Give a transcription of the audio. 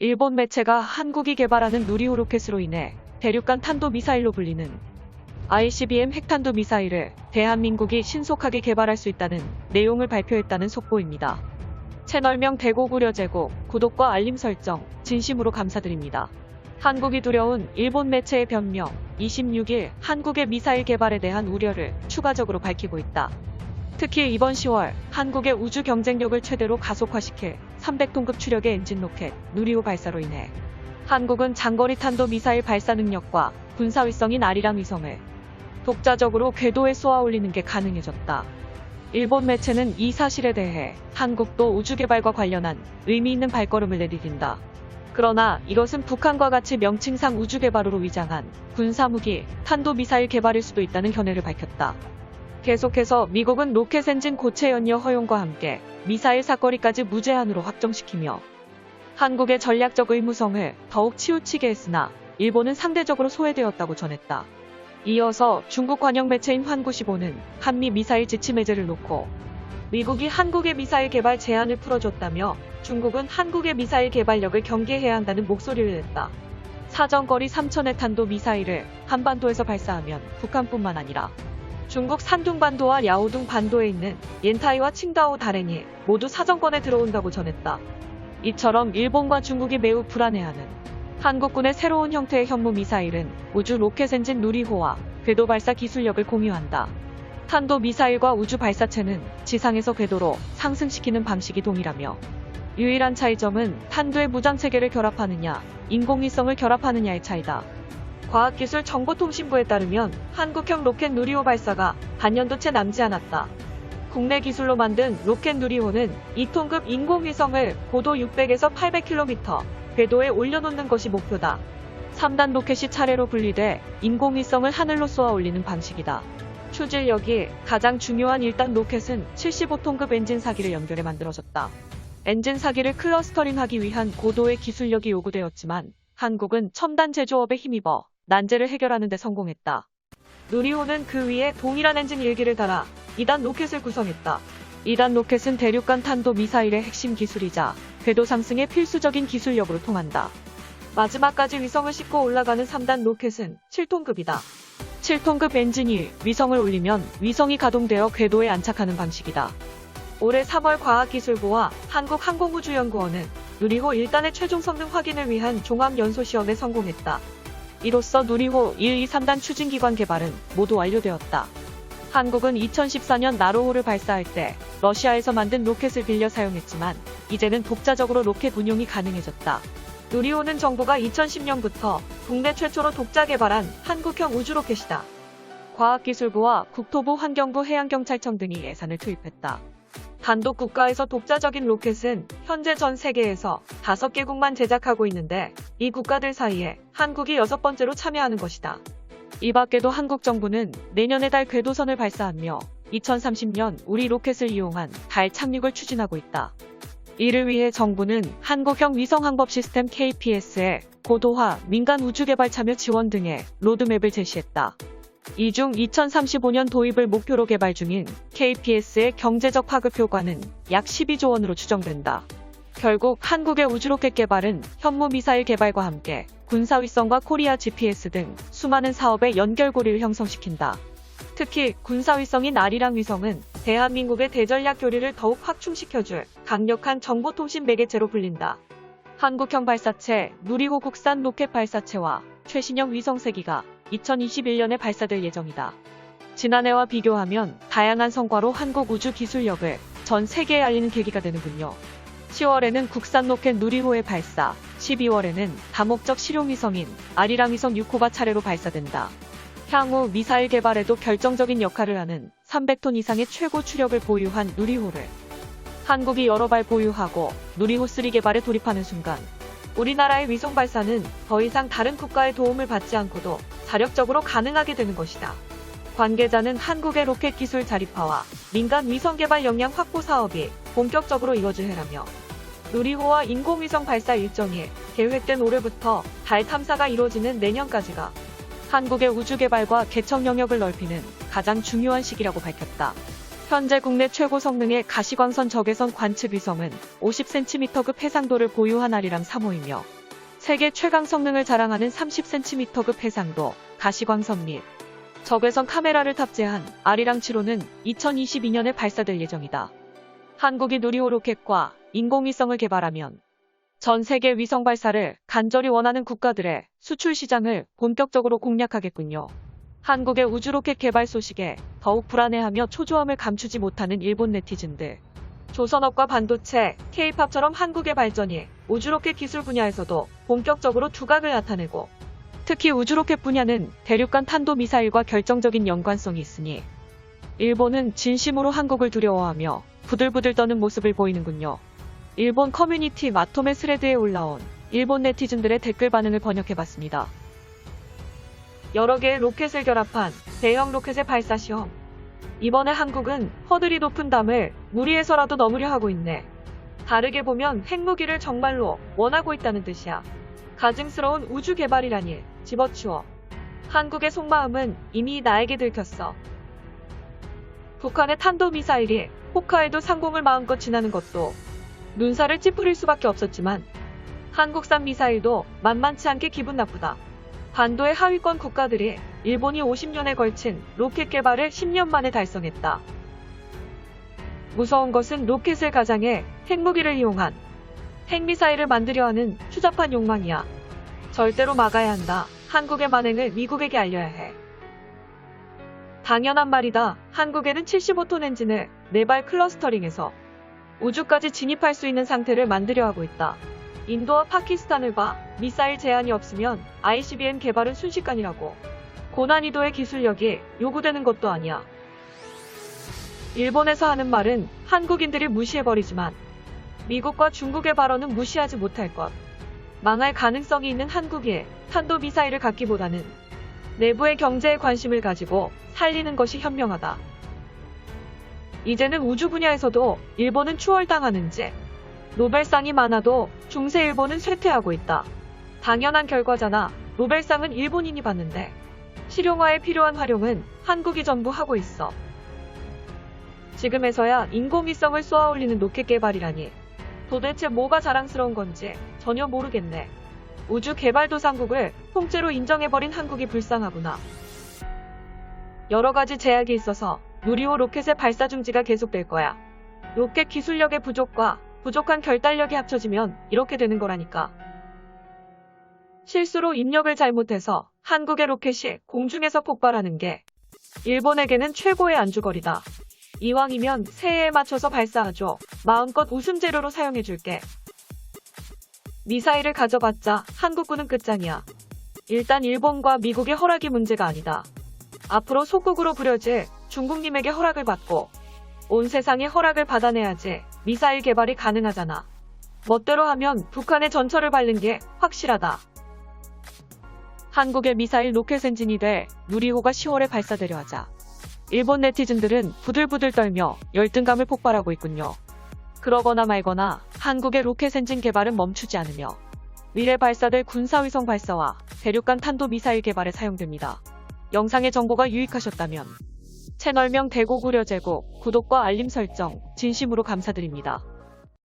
일본 매체가 한국이 개발하는 누리호 로켓으로 인해 대륙간 탄도 미사일로 불리는 ICBM 핵탄도 미사일을 대한민국이 신속하게 개발할 수 있다는 내용을 발표했다는 속보입니다. 채널명 대고 구려 제고, 구독과 알림 설정, 진심으로 감사드립니다. 한국이 두려운 일본 매체의 변명, 26일 한국의 미사일 개발에 대한 우려를 추가적으로 밝히고 있다. 특히 이번 10월 한국의 우주 경쟁력을 최대로 가속화시킬 300톤급 추력의 엔진 로켓 누리호 발사로 인해 한국은 장거리 탄도 미사일 발사 능력과 군사 위성인 아리랑 위성을 독자적으로 궤도에 쏘아 올리는 게 가능해졌다. 일본 매체는 이 사실에 대해 한국도 우주 개발과 관련한 의미 있는 발걸음을 내디딘다. 그러나 이것은 북한과 같이 명칭상 우주 개발으로 위장한 군사무기, 탄도미사일 개발일 수도 있다는 견해를 밝혔다. 계속해서 미국은 로켓 엔진 고체 연료 허용과 함께 미사일 사거리까지 무제한으로 확정시키며 한국의 전략적 의무성을 더욱 치우치게 했으나 일본은 상대적으로 소외되었다고 전했다. 이어서 중국 관영 매체인 환구시보는 한미 미사일 지침 해제를 놓고 미국이 한국의 미사일 개발 제한을 풀어줬다며 중국은 한국의 미사일 개발력을 경계해야 한다는 목소리를 냈다. 사정거리 3천의 탄도 미사일을 한반도에서 발사하면 북한뿐만 아니라 중국 산둥반도와 야오둥 반도에 있는 옌타이와 칭다오 다롄이 모두 사정권에 들어온다고 전했다. 이처럼 일본과 중국이 매우 불안해하는 한국군의 새로운 형태의 현무 미사일은 우주 로켓 엔진 누리호와 궤도 발사 기술력을 공유한다. 탄도 미사일과 우주 발사체는 지상에서 궤도로 상승시키는 방식이 동일하며 유일한 차이점은 탄두의 무장 체계를 결합하느냐, 인공위성을 결합하느냐의 차이다. 과학기술 정보통신부에 따르면 한국형 로켓 누리호 발사가 반년도 채 남지 않았다. 국내 기술로 만든 로켓 누리호는 2톤급 인공위성을 고도 600에서 800km 궤도에 올려놓는 것이 목표다. 3단 로켓이 차례로 분리돼 인공위성을 하늘로 쏘아 올리는 방식이다. 추진력이 가장 중요한 1단 로켓은 75톤급 엔진 사기를 연결해 만들어졌다. 엔진 사기를 클러스터링하기 위한 고도의 기술력이 요구되었지만 한국은 첨단 제조업에 힘입어 난제를 해결하는 데 성공했다. 누리호는 그 위에 동일한 엔진 일기를 달아 2단 로켓을 구성했다. 2단 로켓은 대륙간 탄도 미사일의 핵심 기술이자 궤도 상승의 필수적인 기술력으로 통한다. 마지막까지 위성을 싣고 올라가는 3단 로켓은 7톤급이다. 7톤급 엔진이 위성을 올리면 위성이 가동되어 궤도에 안착하는 방식이다. 올해 3월 과학기술부와 한국항공우주연구원은 누리호 1단의 최종 성능 확인을 위한 종합연소 시험에 성공했다. 이로써 누리호 1, 2, 3단 추진기관 개발은 모두 완료되었다. 한국은 2014년 나로호를 발사할 때 러시아에서 만든 로켓을 빌려 사용했지만 이제는 독자적으로 로켓 운용이 가능해졌다. 누리호는 정부가 2010년부터 국내 최초로 독자 개발한 한국형 우주로켓이다. 과학기술부와 국토부 환경부 해양경찰청 등이 예산을 투입했다. 단독 국가에서 독자적인 로켓은 현재 전 세계에서 5개국만 제작하고 있는데 이 국가들 사이에 한국이 여섯 번째로 참여하는 것이다. 이 밖에도 한국 정부는 내년에 달 궤도선을 발사하며 2030년 우리 로켓을 이용한 달 착륙을 추진하고 있다. 이를 위해 정부는 한국형 위성항법 시스템 KPS의 고도화, 민간 우주개발 참여 지원 등의 로드맵을 제시했다. 이 중 2035년 도입을 목표로 개발 중인 KPS의 경제적 파급 효과는 약 12조 원으로 추정된다. 결국 한국의 우주로켓 개발은 현무 미사일 개발과 함께 군사위성과 코리아 GPS 등 수많은 사업의 연결고리를 형성시킨다. 특히 군사위성인 아리랑 위성은 대한민국의 대전략 교리를 더욱 확충시켜줄 강력한 정보통신 매개체로 불린다. 한국형 발사체 누리호 국산 로켓 발사체와 최신형 위성 세기가 2021년에 발사될 예정이다. 지난해와 비교하면 다양한 성과로 한국 우주 기술력을 전 세계에 알리는 계기가 되는군요. 10월에는 국산 로켓 누리호의 발사, 12월에는 다목적 실용위성인 아리랑 위성 6호가 차례로 발사된다. 향후 미사일 개발에도 결정적인 역할을 하는 300톤 이상의 최고 추력을 보유한 누리호를 한국이 여러 발 보유하고 누리호 3 개발에 돌입하는 순간 우리나라의 위성 발사는 더 이상 다른 국가의 도움을 받지 않고도 자력적으로 가능하게 되는 것이다. 관계자는 한국의 로켓 기술 자립화와 민간 위성 개발 역량 확보 사업이 본격적으로 이뤄질 해라며 누리호와 인공위성 발사 일정이 계획된 올해부터 달 탐사가 이루어지는 내년까지가 한국의 우주 개발과 개척 영역을 넓히는 가장 중요한 시기라고 밝혔다. 현재 국내 최고 성능의 가시광선 적외선 관측 위성은 50cm급 해상도를 보유한 아리랑 3호이며 세계 최강 성능을 자랑하는 30cm급 해상도 가시광선 및 적외선 카메라를 탑재한 아리랑 7호는 2022년에 발사될 예정이다. 한국이 누리호 로켓과 인공위성을 개발하면 전 세계 위성 발사를 간절히 원하는 국가들의 수출 시장을 본격적으로 공략하겠군요. 한국의 우주 로켓 개발 소식에 더욱 불안해하며 초조함을 감추지 못하는 일본 네티즌들. 조선업과 반도체, K-팝처럼 한국의 발전이 우주 로켓 기술 분야에서도 본격적으로 두각을 나타내고 특히 우주 로켓 분야는 대륙간 탄도 미사일과 결정적인 연관성이 있으니 일본은 진심으로 한국을 두려워하며 부들부들 떠는 모습을 보이는군요. 일본 커뮤니티 마토메 스레드에 올라온 일본 네티즌들의 댓글 반응을 번역해봤습니다. 여러 개의 로켓을 결합한 대형 로켓의 발사 시험. 이번에 한국은 허들이 높은 담을 무리해서라도 넘으려 하고 있네. 다르게 보면 핵무기를 정말로 원하고 있다는 뜻이야. 가증스러운 우주 개발이라니 집어치워. 한국의 속마음은 이미 나에게 들켰어. 북한의 탄도미사일이 포카에도 상공을 마음껏 지나는 것도 눈살을 찌푸릴 수밖에 없었지만 한국산 미사일도 만만치 않게 기분 나쁘다. 반도의 하위권 국가들이 일본이 50년에 걸친 로켓 개발을 10년 만에 달성했다. 무서운 것은 로켓을 가장해 핵무기를 이용한 핵미사일을 만들려 하는 추잡한 욕망이야. 절대로 막아야 한다. 한국의 만행을 미국에게 알려야 해. 당연한 말이다. 한국에는 75톤 엔진을 4발 클러스터링해서 우주까지 진입할 수 있는 상태를 만들려 하고 있다. 인도와 파키스탄을 봐. 미사일 제한이 없으면 ICBM 개발은 순식간이라고. 고난이도의 기술력이 요구되는 것도 아니야. 일본에서 하는 말은 한국인들이 무시해버리지만 미국과 중국의 발언은 무시하지 못할 것. 망할 가능성이 있는 한국이 탄도미사일을 갖기보다는 내부의 경제에 관심을 가지고 살리는 것이 현명하다. 이제는 우주 분야에서도 일본은 추월당하는지 노벨상이 많아도 중세 일본은 쇠퇴하고 있다. 당연한 결과잖아. 노벨상은 일본인이 받는데 실용화에 필요한 활용은 한국이 전부 하고 있어. 지금에서야 인공위성을 쏘아 올리는 로켓 개발이라니 도대체 뭐가 자랑스러운 건지 전혀 모르겠네. 우주 개발도상국을 통째로 인정해버린 한국이 불쌍하구나. 여러 가지 제약이 있어서 누리호 로켓의 발사 중지가 계속될 거야. 로켓 기술력의 부족과 부족한 결단력이 합쳐지면 이렇게 되는 거라니까. 실수로 입력을 잘못해서 한국의 로켓이 공중에서 폭발하는 게 일본에게는 최고의 안주거리다. 이왕이면 새해에 맞춰서 발사하죠. 마음껏 웃음 재료로 사용해줄게. 미사일을 가져봤자 한국군은 끝장이야. 일단 일본과 미국의 허락이 문제가 아니다. 앞으로 속국으로 부려질 중국님에게 허락을 받고 온 세상의 허락을 받아내야지 미사일 개발이 가능하잖아. 멋대로 하면 북한의 전철을 밟는 게 확실하다. 한국의 미사일 로켓 엔진이 돼 누리호가 10월에 발사되려 하자. 일본 네티즌들은 부들부들 떨며 열등감을 폭발하고 있군요. 그러거나 말거나 한국의 로켓 엔진 개발은 멈추지 않으며 미래 발사될 군사위성 발사와 대륙간 탄도 미사일 개발에 사용됩니다. 영상의 정보가 유익하셨다면 채널명 대고구려 제고 구독과 알림 설정 진심으로 감사드립니다.